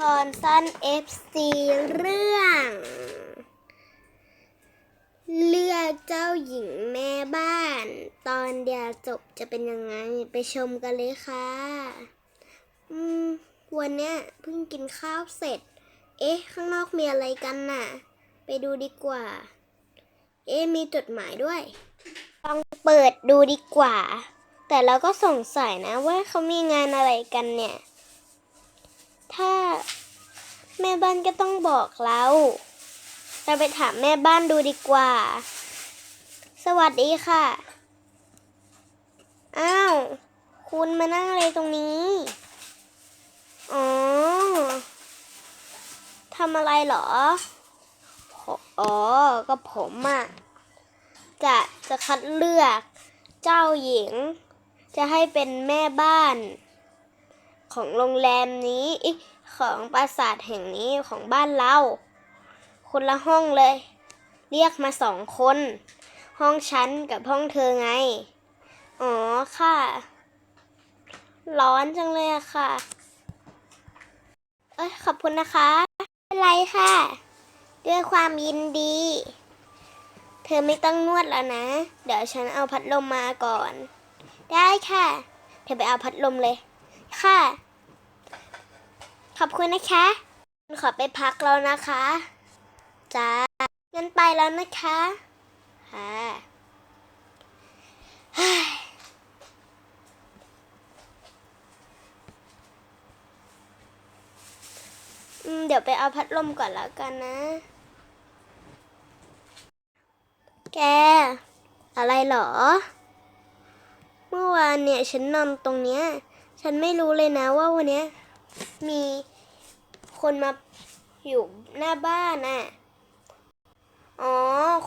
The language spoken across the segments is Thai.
พรสั้น FC เรื่อง เลือกเจ้าหญิงแม่บ้าน ตอนเดียวจบจะเป็นยังไงไปชมกันเลยค่ะ อืม วันเนี้ยเพิ่งกินข้าวเสร็จ เอ๊ะ ข้างนอกมีอะไรกันน่ะ ไปดูดีกว่า เอ๊ะ มีจดหมายด้วย ลองเปิดดูดีกว่า แต่เราก็สงสัยนะว่าเขามีงานอะไรกันเนี่ย ถ้าแม่บ้านก็ต้องบอกเรา เราไปถามแม่บ้านดูดีกว่า สวัสดีค่ะ อ้าว คุณมานั่งอะไรตรงนี้ อ๋อ ทำอะไรเหรอ อ๋อ ก็ผมอะจะจะคัดเลือกเจ้าหญิง จะให้เป็นแม่บ้าน ของโรงแรมนี้ของปราสาทแห่งนี้ของบ้านเรา คนละห้องเลย เรียกมาสองคน ห้องฉันกับห้องเธอไง อ๋อค่ะ ร้อนจังเลยอะค่ะ เอ้ยขอบคุณนะคะไม่เป็นไรค่ะ ด้วยความยินดี เธอไม่ต้องนวดแล้วนะ เดี๋ยวฉันเอาพัดลมมาก่อน ได้ค่ะ เธอไปเอาพัดลมเลย ค่ะ ขอบคุณนะคะ ขอไปพักแล้วนะคะจ้างั้นไปแล้วนะคะค่ะเฮ้ยเดี๋ยวไปเอาพัดลมก่อนแล้วกันนะ แก อะไรเหรอ เมื่อวานเนี่ย ฉันนอนตรงเนี้ย ฉันไม่รู้เลยนะว่าวันนี้มีคนมาอยู่หน้าบ้านน่ะ อ๋อ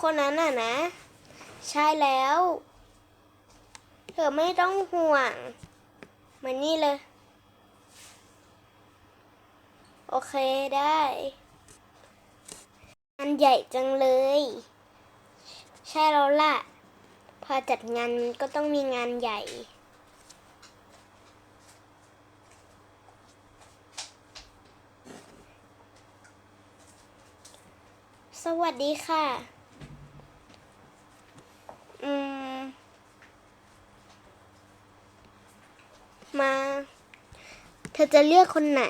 คนนั้นน่ะนะ ใช่แล้ว เธอไม่ต้องห่วง มานี่เลย โอเคได้งานใหญ่จังเลย ใช่แล้วล่ะ พอจัดงานก็ต้องมีงานใหญ่ สวัสดีค่ะ อืม มา เธอจะเลือกคนไหน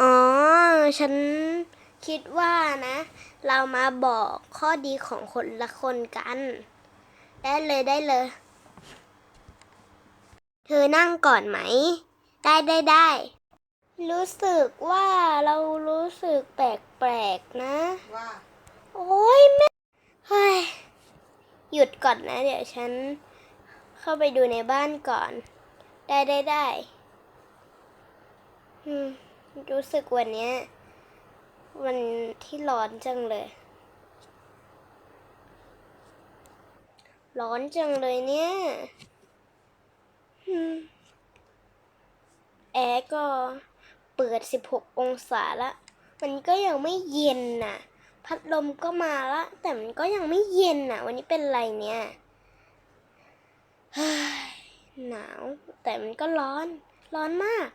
อ๋อ ฉันคิดว่านะ เรามาบอกข้อดีของคนละคนกัน ได้เลยได้เลย เธอนั่งก่อนไหม ได้ได้ได้ รู้สึกว่าเรารู้สึกแปลกๆนะ ว่าโอ้ยแม่เฮ้ยหยุดก่อนนะ เดี๋ยวฉัน เข้าไปดูในบ้านก่อน ได้ได้ได้อืมรู้สึกวันเนี้ยวันที่ร้อนจังเลย ร้อนจังเลยเนี่ยอืมแอร์ก็ เปิด 16 องศาละ มันก็ยังไม่เย็นน่ะ พัดลมก็มาละ แต่มันก็ยังไม่เย็นน่ะ วันนี้เป็นไรเนี่ยเฮ้ยหนาว แต่มันก็ร้อน ร้อนมาก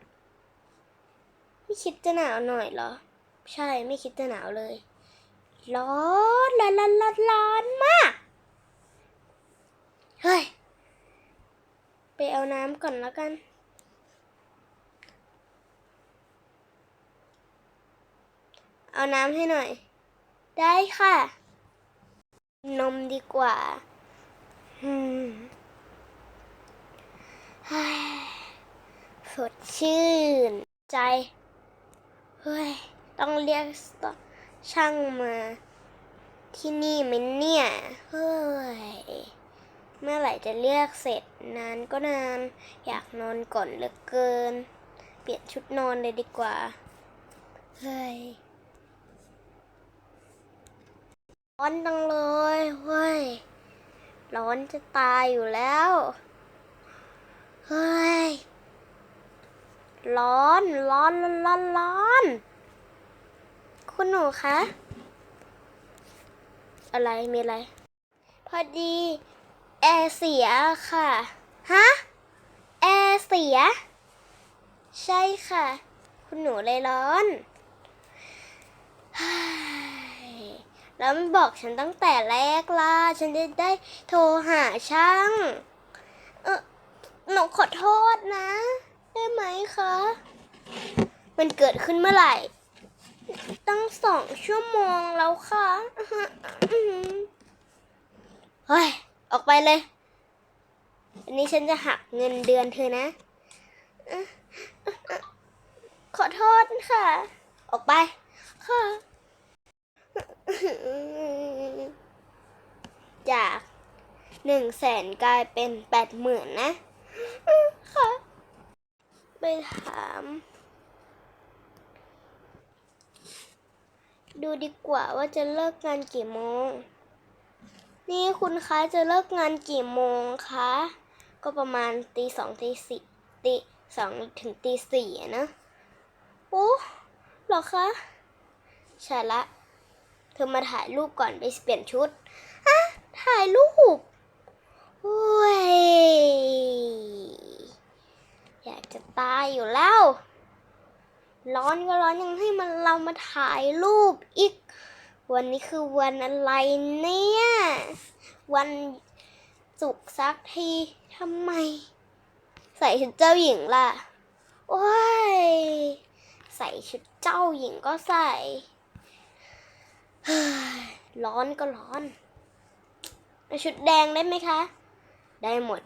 ไม่คิดจะหนาวหน่อยเหรอ ใช่ไม่คิดจะหนาวเลย ร้อนร้อนร้อนร้อนร้อนมาก เฮ้ย ไปเอาน้ำก่อนแล้วกัน เอาน้ำให้หน่อย ได้ค่ะ นมดีกว่าอืมเฮ้ยสดชื่น ใจ เฮ้ย ต้องเรียกช่างมาที่นี่ไหมเนี่ย เฮ้ย เมื่อไหร่จะเรียกเสร็จนานก็นาน อยากนอนก่อนเหลือเกิน เปลี่ยนชุดนอนเลยดีกว่า เฮ้ย ร้อนจังเลยเฮ้ย ร้อนจะตายอยู่แล้ว เฮ้ยร้อนร้อน ร้อน ร้อน ร้อน คุณหนูคะ อะไร มีอะไร พอดี แอร์เสียค่ะ ฮะ แอร์เสีย ใช่ค่ะ คุณหนูเลยร้อน แล้วไม่บอกฉันตั้งแต่แรกล่ะ ฉันจะได้โทรหาช่าง เออหนูขอโทษนะ ได้ไหมคะ มันเกิดขึ้นเมื่อไหร่ ตั้งสองชั่วโมงแล้วค่ะเฮ้ย ออกไปเลย อันนี้ฉันจะหักเงินเดือนเธอนะ ขอโทษค่ะ ออกไป ค่ะ จากหนึ่งแสนกลายเป็นแปดหมื่นนะ ค่ะ ไปถาม ดูดีกว่าว่าจะเลิกงานกี่โมง นี่คุณคะจะเลิกงานกี่โมงคะ ก็ประมาณตีสองตีสี่ตีสองถึงตีสี่นะ โอ้หรอคะใช่ละ ธอมาถ่ายรูปก่อนไปเปลี่ยนชุดฮะถ่ายรูปโอ้ยอยากจะตายอยู่แล้ว ร้อนก็ร้อนยังให้มันเรามาถ่ายรูปอีก วันนี้คือวันอะไรเนี่ย วันศุกร์สักทีทำไม ใส่ชุดเจ้าหญิงล่ะ โอ้ย ใส่ชุดเจ้าหญิงก็ใส่ ร้อนก็ร้อนเอาชุดแดงได้ไหมคะ ได้หมด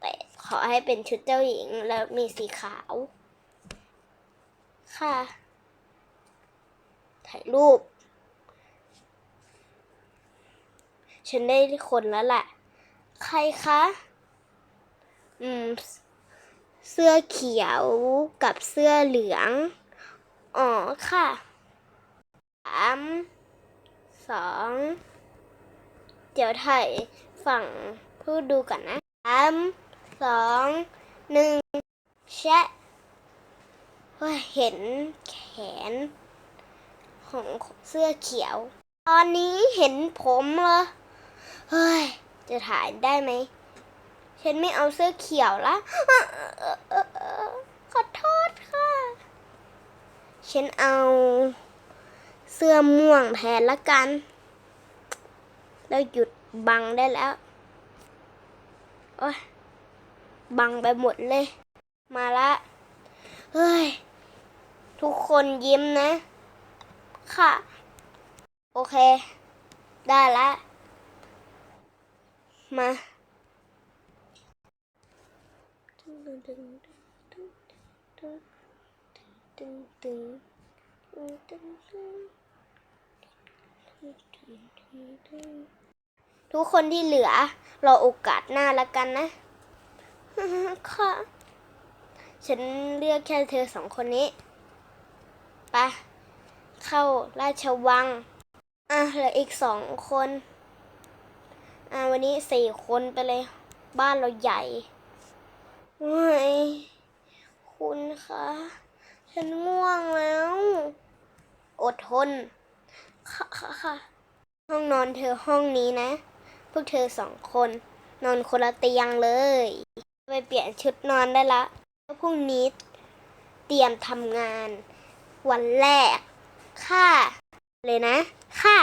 แต่ขอให้เป็นชุดเจ้าหญิงแล้วมีสีขาว ค่ะ ถ่ายรูป ฉันได้คนแล้วแหละ ใครคะ อืม เสื้อเขียวกับเสื้อเหลือง อ๋อค่ะามสองเดี๋ยวถ่ายฝั่งผู้ดูก่อนนะสามสองหนึ่งแชะเฮ้ยเห็นแขน ของเสื้อเขียว ตอนนี้เห็นผมเหรอเฮ้ย จะถ่ายได้ไหม ฉันไม่เอาเสื้อเขียวละขอโทษค่ะ ฉันเอา เสื้อม่วงแทนละกัน แล้วหยุดบังได้แล้ว โอ้ยบังไปหมดเลย มาละ เฮ้ย ทุกคนยิ้มนะ ค่ะ โอเค ได้ละ มา ทุกคนที่เหลือ รอโอกาสหน้าละกันนะค่ะฉันเลือกแค่เธอสองคนนี้ไปเข้าราชวัง อะเหลืออีกสองคน อะวันนี้สี่คนไปเลย บ้านเราใหญ่เฮ้ยคุณคะฉันง่วงแล้ว อดทน ค่ะค่ะค่ะ ห้องนอนเธอห้องนี้นะ พวกเธอสองคน นอนคนละเตียงเลย ไปเปลี่ยนชุดนอนได้ละแล้วพรุ่งนี้เตรียมทำงาน วันแรก ค่ะ เลยนะ ค่ะ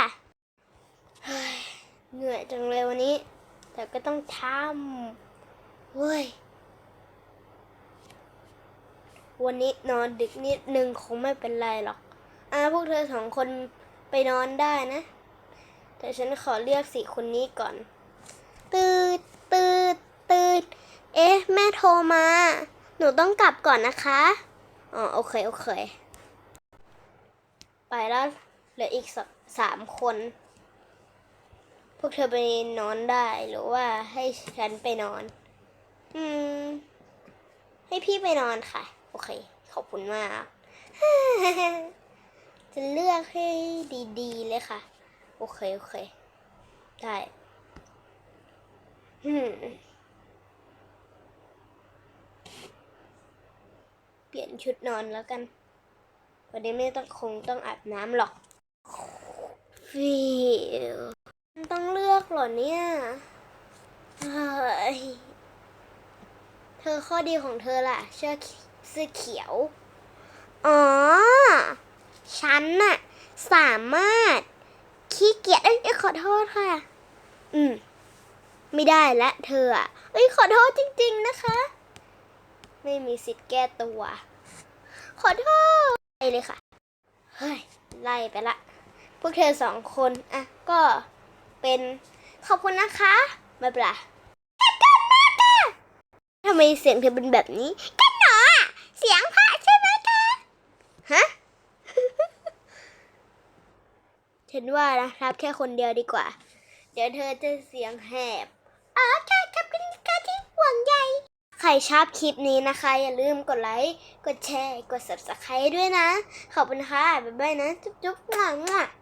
เหนื่อยจังเลยวันนี้ แต่ก็ต้องทำเฮ้ยวันนี้นอนดึกนิดนึงคงไม่เป็นไรหรอก อ่าพวกเธอสองคนไปนอนได้นะ แต่ฉันขอเรียกสีคนนี้ก่อน ตืดตืดตืดเอ๊ะ แม่โทรมา หนูต้องกลับก่อนนะคะ อ๋อ โอเค โอเค ไปแล้ว เหลืออีกสสามคน พวกเธอไปนอนได้หรือว่าให้ฉันไปนอน อืม ให้พี่ไปนอนค่ะ โอเค ขอบคุณมาก จะเลือกให้ดี ๆ เลยค่ะ โอเค โอเค ได้อืมเปลี่ยนชุดนอนแล้วกัน วันนี้ไม่ต้องคงต้องอาบน้ำหรอกฟิวมันต้องเลือกเหรอเนี่ยเฮ้ยเธอข้อดีของเธอล่ะเชื่อเสื้อเขียว อ๋อ ฉันน่ะ สามารถ ขี้เกียจเอ้ยเอ้ยขอโทษค่ะ อืม ไม่ได้ละเธออะเอ้ยขอโทษจริง ๆ นะคะ ไม่มีสิทธิ์แก้ตัว ขอโทษไปเลยค่ะ เฮ้ย ไล่ไปละ พวกเธอสองคนอะก็เป็นขอบคุณนะคะไม่เป็นไรทำไมเสียงเธอเป็นแบบนี้ กันหนออะเสียงพระใช่ไหมคะ ฮะ ฉั นว่านะครับแค่คนเดียวดีกว่า เดี๋ยวเธอจะเสียงแหบอ๋อใช่คขอบคุณค่ะที่ห่วงใยใครชอบคลิปนี้นะคะ อย่าลืมกดไลค์กดแชร์ กด subscribe ด้วยนะ ขอบคุณค่ะ บ๊ายบายนะ จุ๊บๆหน่อย